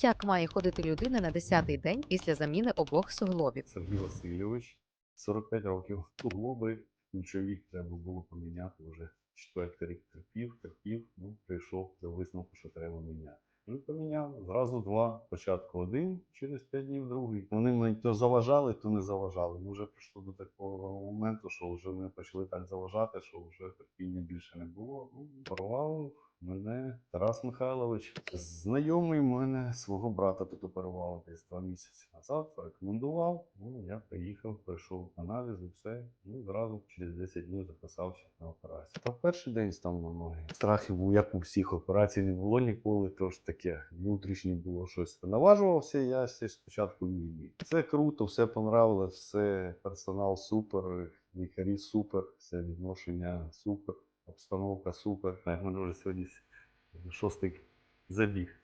Як має ходити людина на 10-й день після заміни обох суглобів? Сергій Васильович, 45 років. Суглоби ключові треба було поміняти вже четвертий рік терпів, терпів, ну, прийшов до висновку, що треба міняти. Ну, поміняв. Зразу два. Спочатку один, через 5 днів другий. Вони мені то заважали, то не заважали. Ми вже прийшло до такого моменту, що вже ми почали так заважати, що вже терпіння більше не було. Ну, порвав мене Тарас Михайлович. Знайомий мене свого брата тут оперував десь два місяці назад, порекомендував. Ну, я приїхав, пройшов аналізи, все. Ну, зразу через 10 днів записався на операцію. Та в перший день став на ноги. Страхів був, як у всіх операцій не було ніколи, тож таке внутрішнє було щось. Наважувався я ще спочатку міг. Це круто, все понравилось, все персонал супер, лікарі супер, все відношення супер, обстановка супер. У мене вже сьогодні шостий забіг.